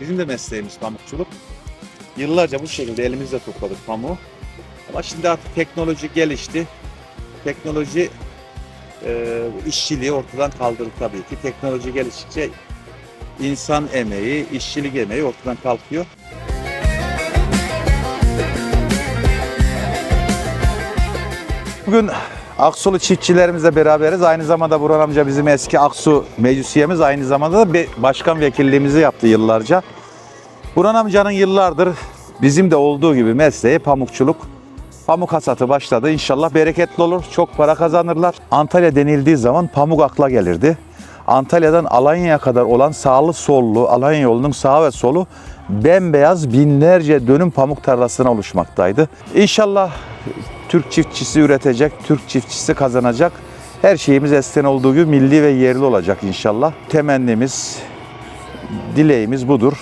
Bizim de mesleğimiz pamukçuluk. Yıllarca bu şekilde elimizle topladık pamuğu. Ama şimdi artık teknoloji gelişti. Teknoloji e, işçiliği ortadan kaldırdı tabii ki. Teknoloji geliştikçe insan emeği, işçilik emeği ortadan kalkıyor. Bugün Aksulu çiftçilerimizle beraberiz. Aynı zamanda Burhan amca bizim eski Aksu meclis üyemiz. Aynı zamanda da bir başkan vekilliğimizi yaptı yıllarca. Burhan amcanın yıllardır bizim de olduğu gibi mesleği pamukçuluk. Pamuk hasatı başladı. İnşallah bereketli olur. Çok para kazanırlar. Antalya denildiği zaman pamuk akla gelirdi. Antalya'dan Alanya'ya kadar olan sağlı sollu, Alanya yolunun sağ ve solu bembeyaz binlerce dönüm pamuk tarlasına oluşmaktaydı. İnşallah Türk çiftçisi üretecek, Türk çiftçisi kazanacak. Her şeyimiz eskiden olduğu gibi milli ve yerli olacak inşallah. Temennimiz, dileğimiz budur.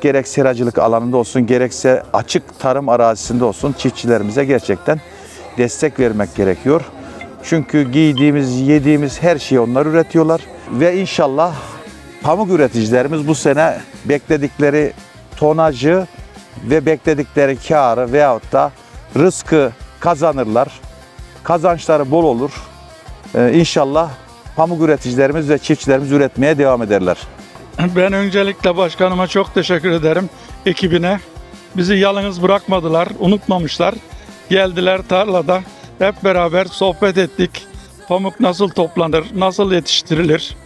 Gerek seracılık alanında olsun, gerekse açık tarım arazisinde olsun çiftçilerimize gerçekten destek vermek gerekiyor. Çünkü giydiğimiz, yediğimiz her şeyi onlar üretiyorlar. Ve inşallah pamuk üreticilerimiz bu sene bekledikleri tonajı ve bekledikleri karı veyahut da rızkı kazanırlar. Kazançları bol olur. Ee, inşallah pamuk üreticilerimiz ve çiftçilerimiz üretmeye devam ederler. Ben öncelikle başkanıma çok teşekkür ederim. Ekibine. Bizi yalnız bırakmadılar, unutmamışlar. Geldiler tarlada. Hep beraber sohbet ettik. Pamuk nasıl toplanır, nasıl yetiştirilir?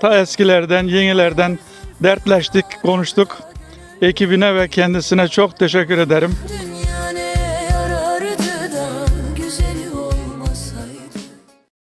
Ta eskilerden, yenilerden dertleştik, konuştuk. Ekibine ve kendisine çok teşekkür ederim.